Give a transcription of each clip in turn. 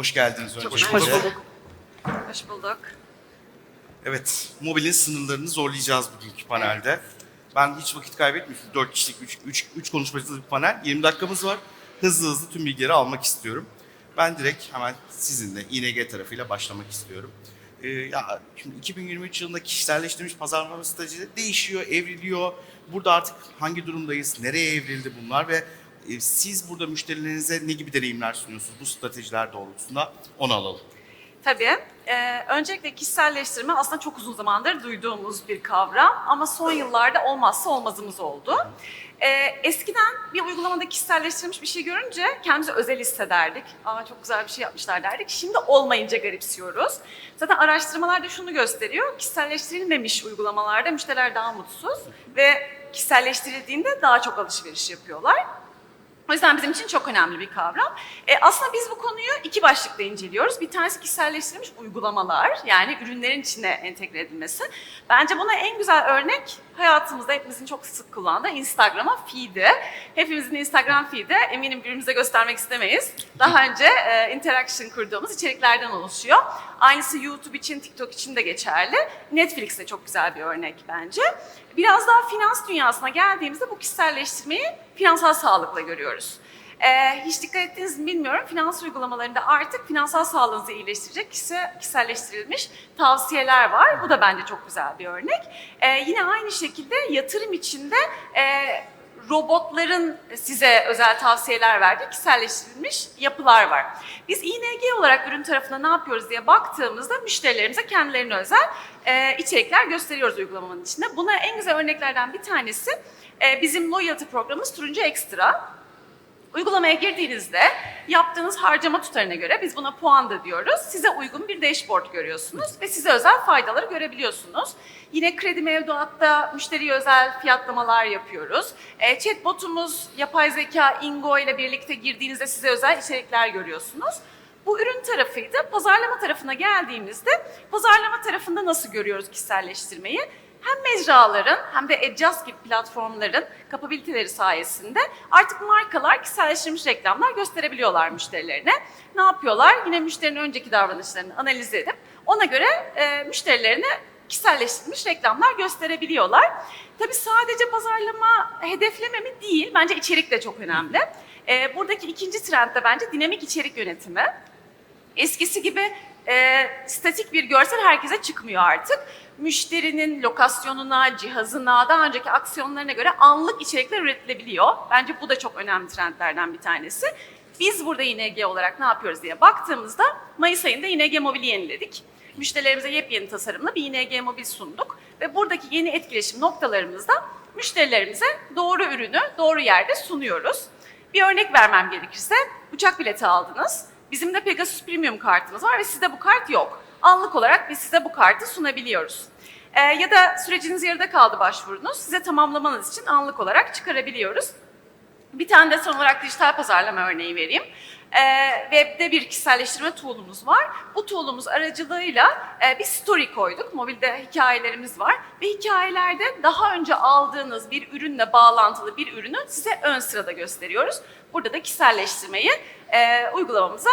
Hoş geldiniz önce. Hoş bulduk. Hoş bulduk. Evet, mobilin sınırlarını zorlayacağız bugünkü panelde. Ben hiç vakit kaybetmiyorum. 4 kişilik, 3, 3, 3 konuşmacılı bir panel. 20 dakikamız var. Hızlı hızlı tüm bilgileri almak istiyorum. Ben direkt hemen sizinle ING tarafıyla başlamak istiyorum. Ee, ya şimdi 2023 yılında kişiselleştirilmiş pazarlama stratejileri değişiyor, evriliyor. Burada artık hangi durumdayız, nereye evrildi bunlar ve siz burada müşterilerinize ne gibi deneyimler sunuyorsunuz bu stratejiler doğrultusunda onu alalım. Tabii. Ee, öncelikle kişiselleştirme aslında çok uzun zamandır duyduğumuz bir kavram ama son yıllarda olmazsa olmazımız oldu. Ee, eskiden bir uygulamada kişiselleştirilmiş bir şey görünce kendimizi özel hissederdik. Aa çok güzel bir şey yapmışlar derdik. Şimdi olmayınca garipsiyoruz. Zaten araştırmalar da şunu gösteriyor. Kişiselleştirilmemiş uygulamalarda müşteriler daha mutsuz ve kişiselleştirildiğinde daha çok alışveriş yapıyorlar. O yüzden bizim için çok önemli bir kavram. E, aslında biz bu konuyu iki başlıkta inceliyoruz. Bir tanesi kişiselleştirilmiş uygulamalar, yani ürünlerin içine entegre edilmesi. Bence buna en güzel örnek hayatımızda hepimizin çok sık kullandığı Instagram'a feed'i. Hepimizin Instagram feed'i eminim birbirimize göstermek istemeyiz. Daha önce e, interaction kurduğumuz içeriklerden oluşuyor. Aynısı YouTube için, TikTok için de geçerli. Netflix de çok güzel bir örnek bence. Biraz daha finans dünyasına geldiğimizde bu kişiselleştirmeyi finansal sağlıkla görüyoruz. Ee, hiç dikkat ettiniz mi bilmiyorum. Finans uygulamalarında artık finansal sağlığınızı iyileştirecek kişi, kişiselleştirilmiş tavsiyeler var. Bu da bence çok güzel bir örnek. Ee, yine aynı şekilde yatırım içinde e, robotların size özel tavsiyeler verdiği kişiselleştirilmiş yapılar var. Biz ING olarak ürün tarafına ne yapıyoruz diye baktığımızda müşterilerimize kendilerine özel e, içerikler gösteriyoruz uygulamanın içinde. Buna en güzel örneklerden bir tanesi e, bizim loyalty programımız Turuncu Ekstra. Uygulamaya girdiğinizde yaptığınız harcama tutarına göre biz buna puan da diyoruz. Size uygun bir dashboard görüyorsunuz ve size özel faydaları görebiliyorsunuz. Yine kredi mevduatta müşteriye özel fiyatlamalar yapıyoruz. E, chatbotumuz yapay zeka Ingo ile birlikte girdiğinizde size özel içerikler görüyorsunuz. Bu ürün tarafıydı. Pazarlama tarafına geldiğimizde pazarlama tarafında nasıl görüyoruz kişiselleştirmeyi? Hem mecraların hem de Adjust gibi platformların kapabiliteleri sayesinde artık markalar kişiselleştirilmiş reklamlar gösterebiliyorlar müşterilerine. Ne yapıyorlar? Yine müşterinin önceki davranışlarını analiz edip ona göre e, müşterilerine kişiselleştirilmiş reklamlar gösterebiliyorlar. Tabii sadece pazarlama hedefleme mi değil, bence içerik de çok önemli. E, buradaki ikinci trend de bence dinamik içerik yönetimi. Eskisi gibi e, statik bir görsel herkese çıkmıyor artık. Müşterinin lokasyonuna, cihazına, daha önceki aksiyonlarına göre anlık içerikler üretilebiliyor. Bence bu da çok önemli trendlerden bir tanesi. Biz burada ING olarak ne yapıyoruz diye baktığımızda Mayıs ayında ING Mobil'i yeniledik. Müşterilerimize yepyeni tasarımla bir ING Mobil sunduk ve buradaki yeni etkileşim noktalarımızda müşterilerimize doğru ürünü doğru yerde sunuyoruz. Bir örnek vermem gerekirse uçak bileti aldınız. Bizim de Pegasus Premium kartımız var ve sizde bu kart yok. Anlık olarak biz size bu kartı sunabiliyoruz. Ee, ya da süreciniz yarıda kaldı başvurunuz. Size tamamlamanız için anlık olarak çıkarabiliyoruz. Bir tane de son olarak dijital pazarlama örneği vereyim. Ee, webde bir kişiselleştirme tool'umuz var. Bu tool'umuz aracılığıyla e, bir story koyduk. Mobilde hikayelerimiz var. Ve hikayelerde daha önce aldığınız bir ürünle bağlantılı bir ürünü size ön sırada gösteriyoruz. Burada da kişiselleştirmeyi e, uygulamamıza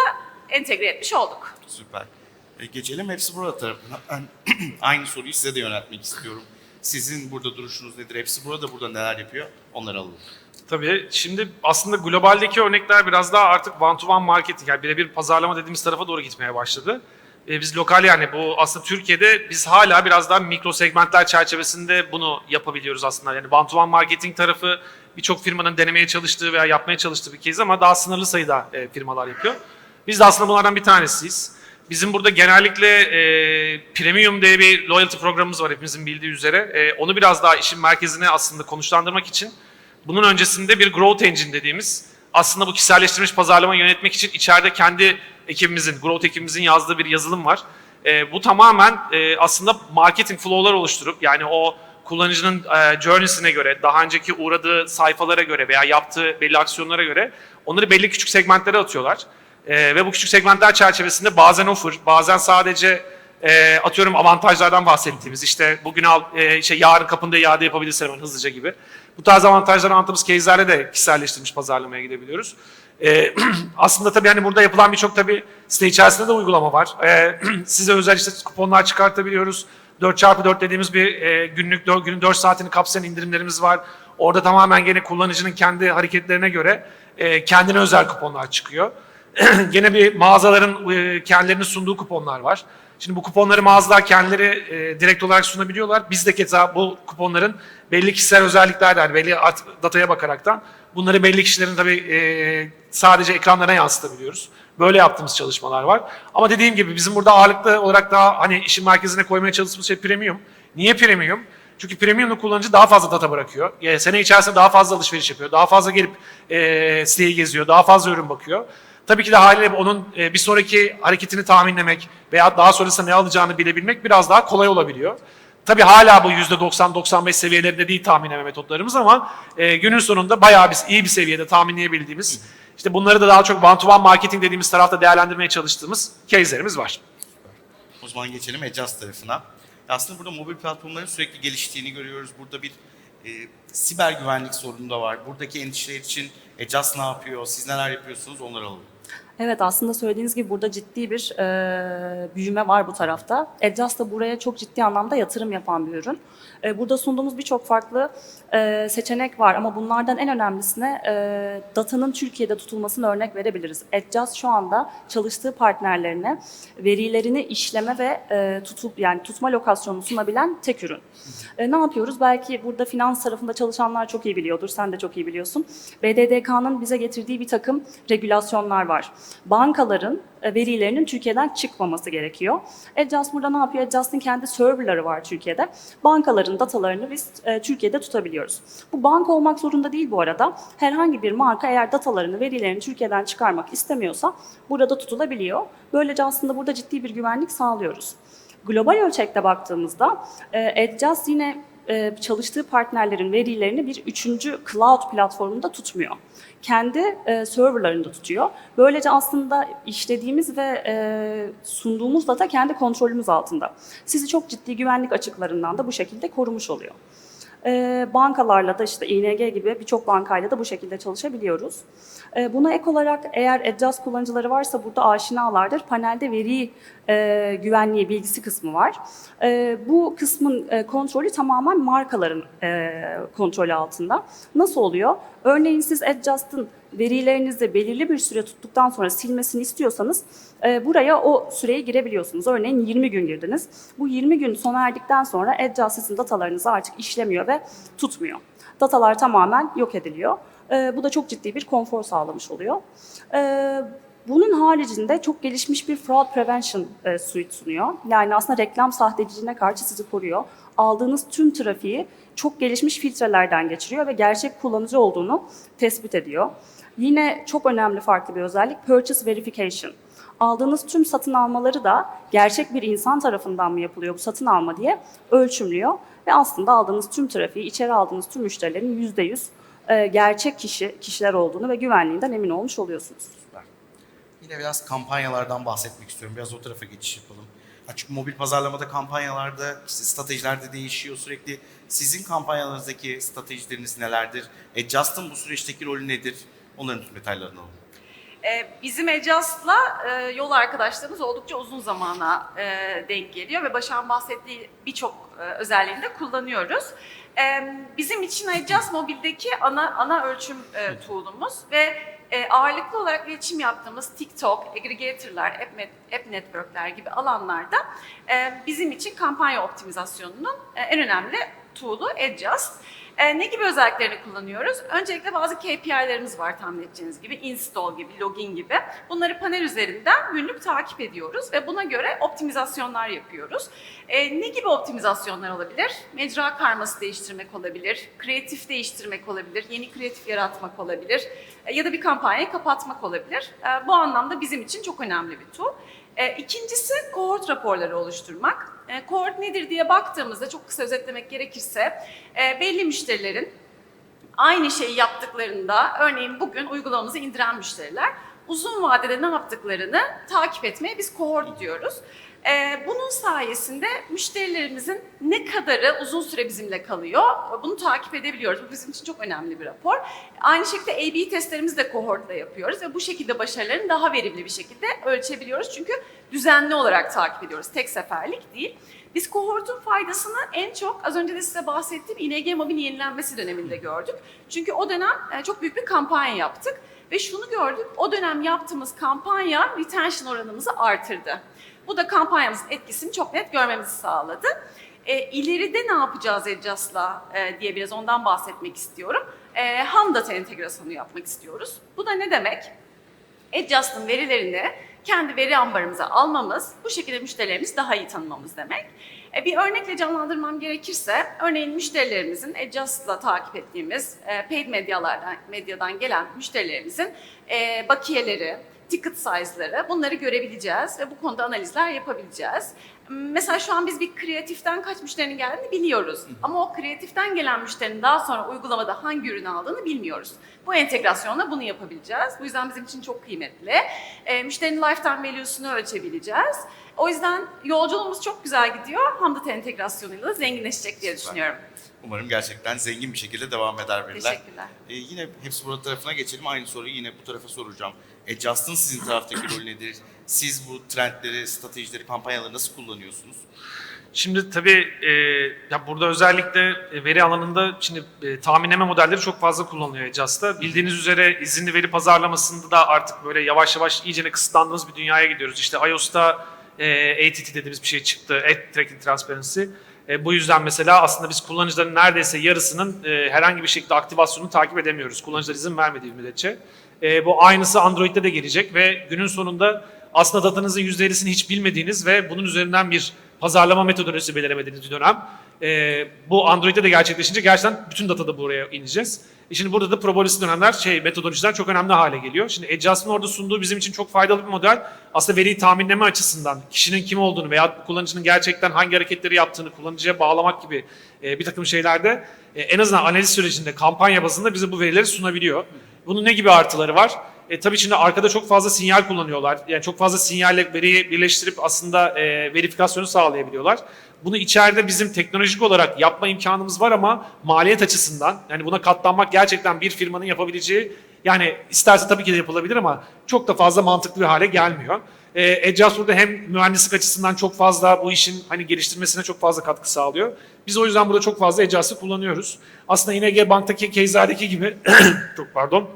entegre etmiş olduk. Süper. E, geçelim hepsi burada tarafına. Ben aynı soruyu size de yöneltmek istiyorum. Sizin burada duruşunuz nedir? Hepsi burada burada neler yapıyor? Onları alalım. Tabii şimdi aslında globaldeki örnekler biraz daha artık one to one marketing yani birebir pazarlama dediğimiz tarafa doğru gitmeye başladı. Ee, biz lokal yani bu aslında Türkiye'de biz hala biraz daha mikro segmentler çerçevesinde bunu yapabiliyoruz aslında. Yani one to one marketing tarafı birçok firmanın denemeye çalıştığı veya yapmaya çalıştığı bir kez ama daha sınırlı sayıda e, firmalar yapıyor. Biz de aslında bunlardan bir tanesiyiz. Bizim burada genellikle e, premium diye bir loyalty programımız var hepimizin bildiği üzere. E, onu biraz daha işin merkezine aslında konuşlandırmak için bunun öncesinde bir growth engine dediğimiz aslında bu kişiselleştirilmiş pazarlama yönetmek için içeride kendi ekibimizin, growth ekibimizin yazdığı bir yazılım var. E, bu tamamen e, aslında marketing flow'lar oluşturup yani o kullanıcının e, journey'sine göre, daha önceki uğradığı sayfalara göre veya yaptığı belli aksiyonlara göre onları belli küçük segmentlere atıyorlar. E, ve bu küçük segmentler çerçevesinde bazen offer, bazen sadece e, atıyorum avantajlardan bahsettiğimiz işte bugün al, e, şey yarın kapında iade yapabilirsin hemen hızlıca gibi. Bu tarz avantajları anlattığımız case'lerle de kişiselleştirilmiş pazarlamaya gidebiliyoruz. Ee, aslında tabii hani burada yapılan birçok tabii site içerisinde de uygulama var. Ee, size özel işte kuponlar çıkartabiliyoruz. 4x4 dediğimiz bir e, günlük günün 4 saatini kapsayan indirimlerimiz var. Orada tamamen gene kullanıcının kendi hareketlerine göre e, kendine özel kuponlar çıkıyor. gene bir mağazaların e, kendilerinin sunduğu kuponlar var. Şimdi bu kuponları mağazalar kendileri e, direkt olarak sunabiliyorlar. Biz de keza bu kuponların belli kişisel özellikler yani belli dataya bakaraktan bunları belli kişilerin tabii e, sadece ekranlarına yansıtabiliyoruz. Böyle yaptığımız çalışmalar var. Ama dediğim gibi bizim burada ağırlıklı olarak daha hani işin merkezine koymaya çalıştığımız şey premium. Niye premium? Çünkü premiumlu kullanıcı daha fazla data bırakıyor. E, sene içerisinde daha fazla alışveriş yapıyor. Daha fazla gelip e, siteyi geziyor. Daha fazla ürün bakıyor. Tabii ki de haliyle onun e, bir sonraki hareketini tahminlemek veya daha sonrasında ne alacağını bilebilmek biraz daha kolay olabiliyor. Tabii hala bu %90-95 seviyelerinde değil tahminleme metotlarımız ama e, günün sonunda bayağı biz iyi bir seviyede tahminleyebildiğimiz, işte bunları da daha çok one to one marketing dediğimiz tarafta değerlendirmeye çalıştığımız case'lerimiz var. O zaman geçelim Adjust tarafına. Aslında burada mobil platformların sürekli geliştiğini görüyoruz. Burada bir e, siber güvenlik sorunu da var. Buradaki endişeler için Adjust ne yapıyor, siz neler yapıyorsunuz onları alalım. Evet aslında söylediğiniz gibi burada ciddi bir e, büyüme var bu tarafta. Adjust da buraya çok ciddi anlamda yatırım yapan bir ürün. E, burada sunduğumuz birçok farklı e, seçenek var ama bunlardan en önemlisine e, datanın Türkiye'de tutulmasını örnek verebiliriz. Adjust şu anda çalıştığı partnerlerine verilerini işleme ve e, tutup yani tutma lokasyonunu sunabilen tek ürün. E, ne yapıyoruz? Belki burada finans tarafında çalışanlar çok iyi biliyordur, sen de çok iyi biliyorsun. BDDK'nın bize getirdiği bir takım regülasyonlar var. Bankaların verilerinin Türkiye'den çıkmaması gerekiyor. Adjust burada ne yapıyor? Adjust'ın kendi serverları var Türkiye'de. Bankaların datalarını biz e, Türkiye'de tutabiliyoruz. Bu banka olmak zorunda değil bu arada. Herhangi bir marka eğer datalarını, verilerini Türkiye'den çıkarmak istemiyorsa burada tutulabiliyor. Böylece aslında burada ciddi bir güvenlik sağlıyoruz. Global ölçekte baktığımızda e, Adjust yine e, çalıştığı partnerlerin verilerini bir üçüncü cloud platformunda tutmuyor. Kendi e, serverlarında tutuyor. Böylece aslında işlediğimiz ve e, sunduğumuz data kendi kontrolümüz altında. Sizi çok ciddi güvenlik açıklarından da bu şekilde korumuş oluyor. E, bankalarla da işte ING gibi birçok bankayla da bu şekilde çalışabiliyoruz. E, buna ek olarak eğer Adjust kullanıcıları varsa burada aşinalardır. Panelde veri e, güvenliği bilgisi kısmı var. E, bu kısmın e, kontrolü tamamen markaların e, kontrolü altında. Nasıl oluyor? Örneğin siz Adjust'ın verilerinizi belirli bir süre tuttuktan sonra silmesini istiyorsanız e, buraya o süreyi girebiliyorsunuz. Örneğin 20 gün girdiniz. Bu 20 gün sona erdikten sonra Adjust sizin datalarınızı artık işlemiyor ve tutmuyor. Datalar tamamen yok ediliyor. E, bu da çok ciddi bir konfor sağlamış oluyor. E, bunun haricinde çok gelişmiş bir fraud prevention e, suite sunuyor. Yani aslında reklam sahteciliğine karşı sizi koruyor. Aldığınız tüm trafiği çok gelişmiş filtrelerden geçiriyor ve gerçek kullanıcı olduğunu tespit ediyor. Yine çok önemli farklı bir özellik purchase verification. Aldığınız tüm satın almaları da gerçek bir insan tarafından mı yapılıyor bu satın alma diye ölçümlüyor ve aslında aldığınız tüm trafiği, içeri aldığınız tüm müşterilerin %100 e, gerçek kişi kişiler olduğunu ve güvenliğinden emin olmuş oluyorsunuz. Yine biraz kampanyalardan bahsetmek istiyorum. Biraz o tarafa geçiş yapalım. Çünkü mobil pazarlamada kampanyalarda, işte stratejiler de değişiyor sürekli. Sizin kampanyalarınızdaki stratejileriniz nelerdir? Adjust'ın bu süreçteki rolü nedir? Onların tüm detaylarını alalım. Ee, Bizim Ecas'la e, yol arkadaşlarımız oldukça uzun zamana e, denk geliyor ve Başak'ın bahsettiği birçok e, özelliğini de kullanıyoruz. E, Bizim için Ecas mobildeki ana ana ölçüm tool'umuz ve ağırlıklı olarak iletişim yaptığımız TikTok, aggregator'lar, app, app network'ler gibi alanlarda bizim için kampanya optimizasyonunun en önemli tool'u Adjust. E, ne gibi özelliklerini kullanıyoruz? Öncelikle bazı KPI'lerimiz var tahmin edeceğiniz gibi. Install gibi, login gibi. Bunları panel üzerinden günlük takip ediyoruz ve buna göre optimizasyonlar yapıyoruz. E, ne gibi optimizasyonlar olabilir? Mecra karması değiştirmek olabilir, kreatif değiştirmek olabilir, yeni kreatif yaratmak olabilir e, ya da bir kampanyayı kapatmak olabilir. E, bu anlamda bizim için çok önemli bir tool. E, İkincisi kohort raporları oluşturmak. E, kohort nedir diye baktığımızda çok kısa özetlemek gerekirse e, belli müşterilerin aynı şeyi yaptıklarında örneğin bugün uygulamamızı indiren müşteriler uzun vadede ne yaptıklarını takip etmeye biz kohort diyoruz. Ee, bunun sayesinde müşterilerimizin ne kadarı uzun süre bizimle kalıyor bunu takip edebiliyoruz. Bu bizim için çok önemli bir rapor. Aynı şekilde A-B testlerimizi de kohortla yapıyoruz ve bu şekilde başarılarını daha verimli bir şekilde ölçebiliyoruz. Çünkü düzenli olarak takip ediyoruz. Tek seferlik değil. Biz kohortun faydasını en çok az önce de size bahsettiğim ING Mobil yenilenmesi döneminde gördük. Çünkü o dönem e, çok büyük bir kampanya yaptık. Ve şunu gördük, o dönem yaptığımız kampanya retention oranımızı artırdı. Bu da kampanyamızın etkisini çok net görmemizi sağladı. E, ileride ne yapacağız Adjust'la e, diye biraz ondan bahsetmek istiyorum. E, ham data entegrasyonu yapmak istiyoruz. Bu da ne demek? Adjust'ın verilerini kendi veri ambarımıza almamız, bu şekilde müşterilerimizi daha iyi tanımamız demek. E, bir örnekle canlandırmam gerekirse, örneğin müşterilerimizin Adjust'la takip ettiğimiz e, paid medyalardan, medyadan gelen müşterilerimizin e, bakiyeleri, ticket size'ları bunları görebileceğiz ve bu konuda analizler yapabileceğiz. Mesela şu an biz bir kreatiften kaç müşterinin geldiğini biliyoruz. Ama o kreatiften gelen müşterinin daha sonra uygulamada hangi ürünü aldığını bilmiyoruz. Bu entegrasyonla bunu yapabileceğiz. Bu yüzden bizim için çok kıymetli. E, müşterinin lifetime value'sunu ölçebileceğiz. O yüzden yolculuğumuz çok güzel gidiyor. Hamdata entegrasyonuyla da zenginleşecek diye düşünüyorum. Umarım gerçekten zengin bir şekilde devam eder veriler. Teşekkürler. Ee, yine hepsi burada tarafına geçelim. Aynı soruyu yine bu tarafa soracağım. Adjust'ın sizin taraftaki rolü nedir? Siz bu trendleri, stratejileri, kampanyaları nasıl kullanıyorsunuz? Şimdi tabii e, ya burada özellikle e, veri alanında şimdi e, tahminleme modelleri çok fazla kullanılıyor Adjust'ta. Bildiğiniz üzere izinli veri pazarlamasında da artık böyle yavaş yavaş iyice kısıtlandığımız bir dünyaya gidiyoruz. İşte iOS'ta e, ATT dediğimiz bir şey çıktı, Ad Tracking Transparency. E, bu yüzden mesela aslında biz kullanıcıların neredeyse yarısının e, herhangi bir şekilde aktivasyonunu takip edemiyoruz. Kullanıcılar izin vermediği müddetçe. E, bu aynısı Android'de de gelecek ve günün sonunda aslında datanızın %50'sini hiç bilmediğiniz ve bunun üzerinden bir pazarlama metodolojisi belirlemediğiniz bir dönem. E, bu Android'de de gerçekleşince gerçekten bütün datada buraya ineceğiz. E şimdi burada da probabilistik dönemler, şey metodolojiler çok önemli hale geliyor. Şimdi Adjust'ın orada sunduğu bizim için çok faydalı bir model. Aslında veriyi tahminleme açısından kişinin kim olduğunu veya kullanıcının gerçekten hangi hareketleri yaptığını kullanıcıya bağlamak gibi e, bir takım şeylerde e, en azından analiz sürecinde kampanya bazında bize bu verileri sunabiliyor. Bunun ne gibi artıları var? E, tabii şimdi arkada çok fazla sinyal kullanıyorlar. Yani çok fazla sinyalle veriyi birleştirip aslında e, verifikasyonu sağlayabiliyorlar. Bunu içeride bizim teknolojik olarak yapma imkanımız var ama maliyet açısından yani buna katlanmak gerçekten bir firmanın yapabileceği yani isterse tabii ki de yapılabilir ama çok da fazla mantıklı bir hale gelmiyor. E, Adjust burada hem mühendislik açısından çok fazla bu işin hani geliştirmesine çok fazla katkı sağlıyor. Biz o yüzden burada çok fazla Adjust'ı kullanıyoruz. Aslında ING Bank'taki case'lerdeki gibi çok pardon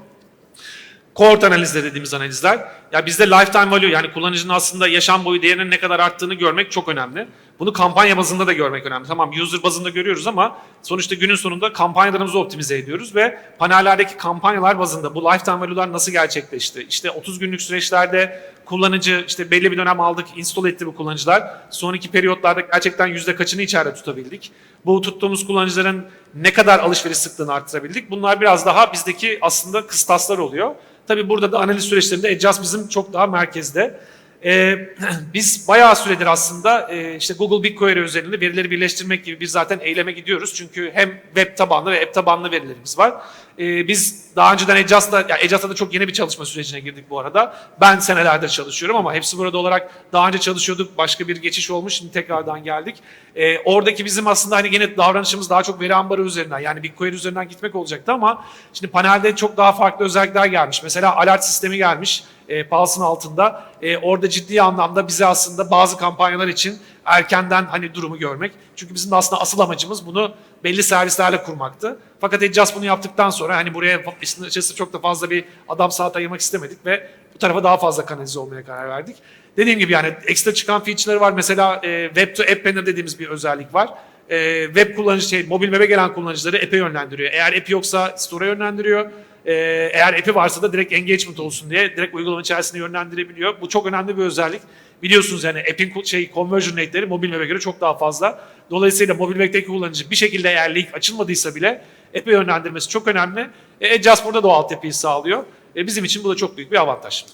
Cohort analizleri dediğimiz analizler. Ya bizde lifetime value yani kullanıcının aslında yaşam boyu değerinin ne kadar arttığını görmek çok önemli. Bunu kampanya bazında da görmek önemli. Tamam user bazında görüyoruz ama sonuçta günün sonunda kampanyalarımızı optimize ediyoruz ve panellerdeki kampanyalar bazında bu lifetime value'lar nasıl gerçekleşti? İşte 30 günlük süreçlerde kullanıcı işte belli bir dönem aldık, install etti bu kullanıcılar. Sonraki periyotlarda gerçekten yüzde kaçını içeride tutabildik? Bu tuttuğumuz kullanıcıların ne kadar alışveriş sıklığını arttırabildik? Bunlar biraz daha bizdeki aslında kıstaslar oluyor. Tabii burada da analiz süreçlerinde Adjust bizim çok daha merkezde. Ee, biz bayağı süredir aslında e, işte Google BigQuery üzerinde verileri birleştirmek gibi bir zaten eyleme gidiyoruz. Çünkü hem web tabanlı ve app tabanlı verilerimiz var. Ee, biz daha önceden Adjust'la, ya Adjust'la da çok yeni bir çalışma sürecine girdik bu arada. Ben senelerdir çalışıyorum ama hepsi burada olarak daha önce çalışıyorduk. Başka bir geçiş olmuş, şimdi tekrardan geldik. Ee, oradaki bizim aslında hani gene davranışımız daha çok veri ambarı üzerinden yani BigQuery üzerinden gitmek olacaktı ama şimdi panelde çok daha farklı özellikler gelmiş. Mesela alert sistemi gelmiş e, Pulse'ın altında. E, orada ciddi anlamda bize aslında bazı kampanyalar için erkenden hani durumu görmek. Çünkü bizim de aslında asıl amacımız bunu belli servislerle kurmaktı. Fakat Adjust bunu yaptıktan sonra hani buraya işin açıkçası çok da fazla bir adam saat ayırmak istemedik ve bu tarafa daha fazla kanalize olmaya karar verdik. Dediğim gibi yani ekstra çıkan feature'ları var. Mesela e, Web to App Banner dediğimiz bir özellik var. E, web kullanıcı şey, mobil web'e gelen kullanıcıları app'e yönlendiriyor. Eğer app yoksa store'a yönlendiriyor. Ee, eğer app'i varsa da direkt engagement olsun diye direkt uygulama içerisinde yönlendirebiliyor. Bu çok önemli bir özellik. Biliyorsunuz yani app'in şey conversion rate'leri mobil web'e göre çok daha fazla. Dolayısıyla mobil web'teki kullanıcı bir şekilde eğer link açılmadıysa bile app'e yönlendirmesi çok önemli. E, burada da o altyapıyı sağlıyor. E, bizim için bu da çok büyük bir avantaj.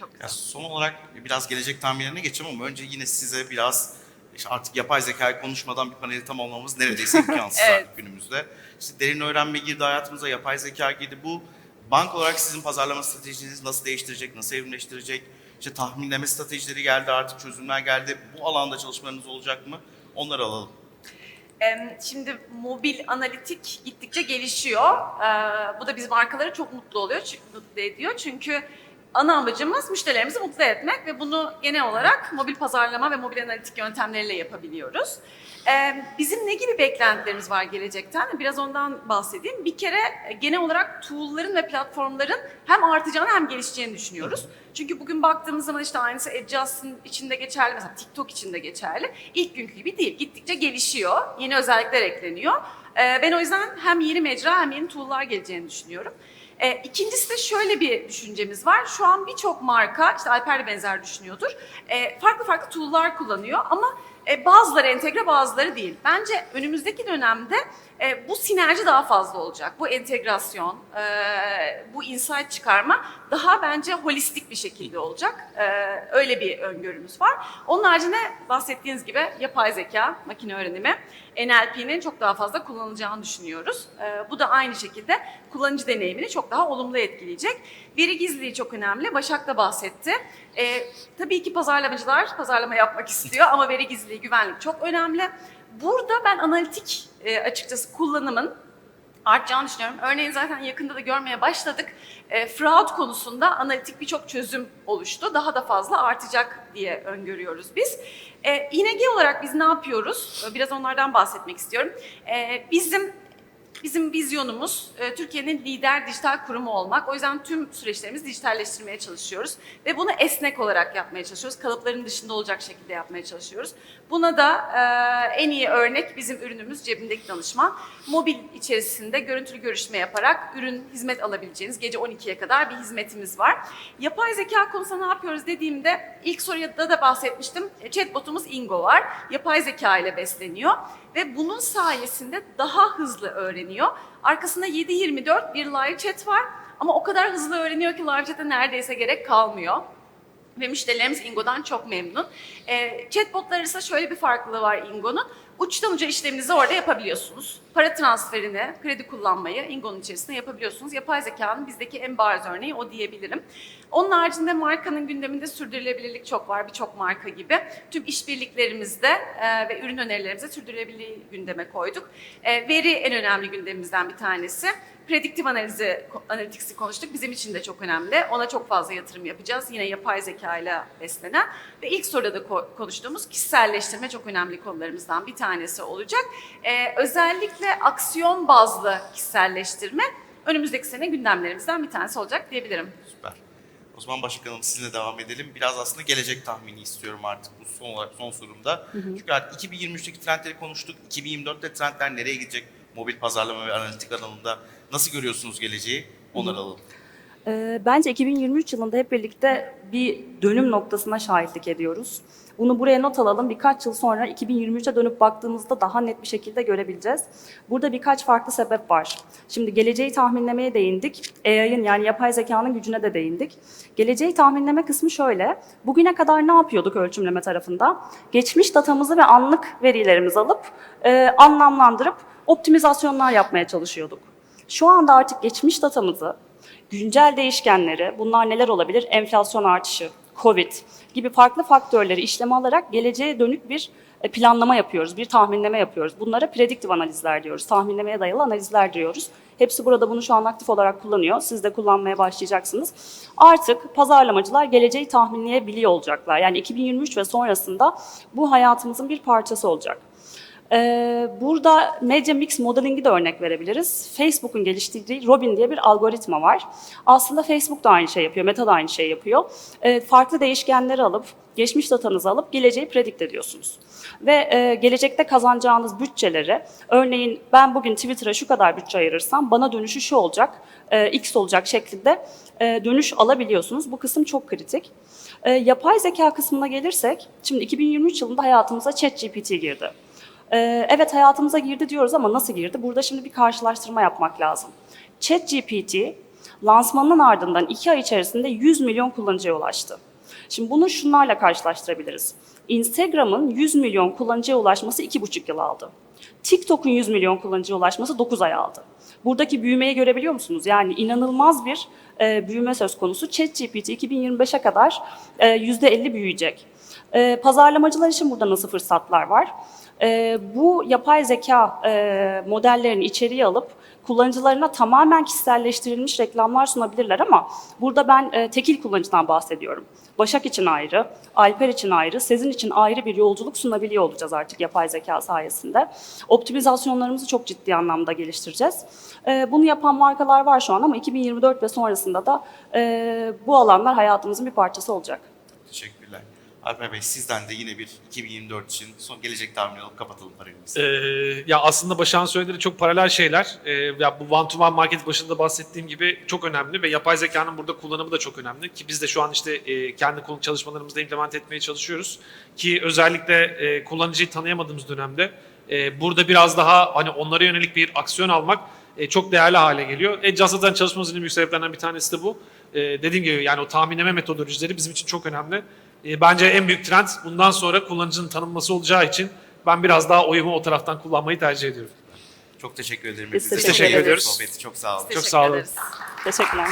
Çok güzel. Ya son olarak biraz gelecek tahminlerine geçeceğim ama önce yine size biraz işte artık yapay zekayı konuşmadan bir paneli tamamlamamız neredeyse imkansız Evet. artık günümüzde. İşte derin öğrenme girdi hayatımıza, yapay zeka girdi. Bu bank olarak sizin pazarlama stratejinizi nasıl değiştirecek, nasıl evrimleştirecek? İşte tahminleme stratejileri geldi artık çözümler geldi. Bu alanda çalışmalarınız olacak mı? Onları alalım. Şimdi mobil analitik gittikçe gelişiyor. Bu da biz markaları çok mutlu oluyor, mutlu ediyor. Çünkü ana amacımız müşterilerimizi mutlu etmek ve bunu genel olarak mobil pazarlama ve mobil analitik yöntemleriyle yapabiliyoruz. Ee, Bizim ne gibi beklentilerimiz var gelecekten? Biraz ondan bahsedeyim. Bir kere e, genel olarak tool'ların ve platformların hem artacağını hem gelişeceğini düşünüyoruz. Çünkü bugün baktığımız zaman işte aynısı Adjust'ın içinde geçerli, mesela TikTok içinde geçerli. İlk günkü gibi değil. Gittikçe gelişiyor. Yeni özellikler ekleniyor. Ee, Ben o yüzden hem yeni mecra hem yeni tool'lar geleceğini düşünüyorum. Ee, İkincisi de şöyle bir düşüncemiz var. Şu an birçok marka, işte Alper de benzer düşünüyordur. e, Farklı farklı tool'lar kullanıyor ama e, bazıları entegre bazıları değil. Bence önümüzdeki dönemde e, bu sinerji daha fazla olacak. Bu entegrasyon, e, bu insight çıkarma daha bence holistik bir şekilde olacak. E, öyle bir öngörümüz var. Onun haricinde bahsettiğiniz gibi yapay zeka, makine öğrenimi, NLP'nin çok daha fazla kullanılacağını düşünüyoruz. E, bu da aynı şekilde kullanıcı deneyimini çok daha olumlu etkileyecek. Veri gizliliği çok önemli. Başak da bahsetti. E, tabii ki pazarlamacılar pazarlama yapmak istiyor ama veri gizliliği, güvenlik çok önemli. Burada ben analitik e, açıkçası kullanımın artacağını düşünüyorum. Örneğin zaten yakında da görmeye başladık. E, fraud konusunda analitik birçok çözüm oluştu. Daha da fazla artacak diye öngörüyoruz biz. E, ING olarak biz ne yapıyoruz? E, Biraz onlardan bahsetmek istiyorum. E, bizim Bizim vizyonumuz e, Türkiye'nin lider dijital kurumu olmak. O yüzden tüm süreçlerimizi dijitalleştirmeye çalışıyoruz. Ve bunu esnek olarak yapmaya çalışıyoruz. Kalıpların dışında olacak şekilde yapmaya çalışıyoruz. Buna da e, en iyi örnek bizim ürünümüz cebindeki danışman. Mobil içerisinde görüntülü görüşme yaparak ürün, hizmet alabileceğiniz gece 12'ye kadar bir hizmetimiz var. Yapay zeka konusunda ne yapıyoruz dediğimde ilk soruda da bahsetmiştim. E, Chatbotumuz Ingo var. Yapay zeka ile besleniyor ve bunun sayesinde daha hızlı öğreniyor. Arkasında 7-24 bir live chat var ama o kadar hızlı öğreniyor ki live chat'e neredeyse gerek kalmıyor. Ve müşterilerimiz Ingo'dan çok memnun. E, chatbotlar arasında şöyle bir farklılığı var Ingo'nun. Uçtan uca işleminizi orada yapabiliyorsunuz. Para transferini, kredi kullanmayı Ingo'nun içerisinde yapabiliyorsunuz. Yapay zekanın bizdeki en bariz örneği o diyebilirim. Onun haricinde markanın gündeminde sürdürülebilirlik çok var birçok marka gibi. Tüm işbirliklerimizde e, ve ürün önerilerimize sürdürülebilirliği gündeme koyduk. E, veri en önemli gündemimizden bir tanesi. Prediktif analizi, analitiksi konuştuk. Bizim için de çok önemli. Ona çok fazla yatırım yapacağız. Yine yapay zeka ile beslenen. Ve ilk soruda da ko- konuştuğumuz kişiselleştirme çok önemli konularımızdan bir tanesi olacak. Ee, özellikle aksiyon bazlı kişiselleştirme önümüzdeki sene gündemlerimizden bir tanesi olacak diyebilirim. Süper. O zaman Başkanım sizinle devam edelim. Biraz aslında gelecek tahmini istiyorum artık bu son olarak son sorumda. Çünkü artık 2023'teki trendleri konuştuk. 2024'te trendler nereye gidecek? Mobil pazarlama ve analitik alanında nasıl görüyorsunuz geleceği? Onları alalım. Ee, Bence 2023 yılında hep birlikte bir dönüm noktasına şahitlik ediyoruz. Bunu buraya not alalım. Birkaç yıl sonra 2023'e dönüp baktığımızda daha net bir şekilde görebileceğiz. Burada birkaç farklı sebep var. Şimdi geleceği tahminlemeye değindik. AI'ın yani yapay zekanın gücüne de değindik. Geleceği tahminleme kısmı şöyle. Bugüne kadar ne yapıyorduk ölçümleme tarafında? Geçmiş datamızı ve anlık verilerimizi alıp e, anlamlandırıp optimizasyonlar yapmaya çalışıyorduk. Şu anda artık geçmiş datamızı güncel değişkenleri, bunlar neler olabilir? Enflasyon artışı, Covid gibi farklı faktörleri işleme alarak geleceğe dönük bir e, planlama yapıyoruz, bir tahminleme yapıyoruz. Bunlara prediktif analizler diyoruz, tahminlemeye dayalı analizler diyoruz. Hepsi burada bunu şu an aktif olarak kullanıyor. Siz de kullanmaya başlayacaksınız. Artık pazarlamacılar geleceği tahminleyebiliyor olacaklar. Yani 2023 ve sonrasında bu hayatımızın bir parçası olacak. Ee, burada Media Mix Modeling'i de örnek verebiliriz. Facebook'un geliştirdiği Robin diye bir algoritma var. Aslında Facebook da aynı şey yapıyor, Meta da aynı şey yapıyor. Ee, farklı değişkenleri alıp, geçmiş datanızı alıp geleceği predict ediyorsunuz. Ve e, gelecekte kazanacağınız bütçeleri, örneğin ben bugün Twitter'a şu kadar bütçe ayırırsam bana dönüşü şu olacak, e, X olacak şeklinde e, dönüş alabiliyorsunuz. Bu kısım çok kritik. Yapay zeka kısmına gelirsek, şimdi 2023 yılında hayatımıza ChatGPT girdi. Ee, evet hayatımıza girdi diyoruz ama nasıl girdi? Burada şimdi bir karşılaştırma yapmak lazım. ChatGPT lansmanının ardından iki ay içerisinde 100 milyon kullanıcıya ulaştı. Şimdi bunu şunlarla karşılaştırabiliriz. Instagram'ın 100 milyon kullanıcıya ulaşması 2,5 yıl aldı. TikTok'un 100 milyon kullanıcıya ulaşması 9 ay aldı. Buradaki büyümeyi görebiliyor musunuz? Yani inanılmaz bir e, büyüme söz konusu. ChatGPT 2025'e kadar e, %50 büyüyecek. E, pazarlamacılar için burada nasıl fırsatlar var? E, bu yapay zeka e, modellerini içeriye alıp kullanıcılarına tamamen kişiselleştirilmiş reklamlar sunabilirler ama burada ben e, tekil kullanıcıdan bahsediyorum. Başak için ayrı, Alper için ayrı, Sezin için ayrı bir yolculuk sunabiliyor olacağız artık yapay zeka sayesinde. Optimizasyonlarımızı çok ciddi anlamda geliştireceğiz. E, bunu yapan markalar var şu an ama 2024 ve sonrasında da e, bu alanlar hayatımızın bir parçası olacak. Alper Bey sizden de yine bir 2024 için son gelecek tahmini alıp kapatalım panelimizi. Ee, ya aslında Başak'ın söylediği çok paralel şeyler. Ee, ya bu one to one market başında bahsettiğim gibi çok önemli ve yapay zekanın burada kullanımı da çok önemli ki biz de şu an işte e, kendi kul- çalışmalarımızda implement etmeye çalışıyoruz ki özellikle e, kullanıcıyı tanıyamadığımız dönemde e, burada biraz daha hani onlara yönelik bir aksiyon almak e, çok değerli hale geliyor. Edge zaten çalışmamızın en büyük sebeplerinden bir tanesi de bu. E, dediğim gibi yani o tahminleme metodolojileri bizim için çok önemli. E, bence en büyük trend bundan sonra kullanıcının tanınması olacağı için ben biraz daha oyumu o taraftan kullanmayı tercih ediyorum. Çok teşekkür ederim. Biz hepinize. teşekkür ediyoruz. sohbetti. Çok sağ olun. Teşekkür sağ olun. ederiz. Teşekkürler.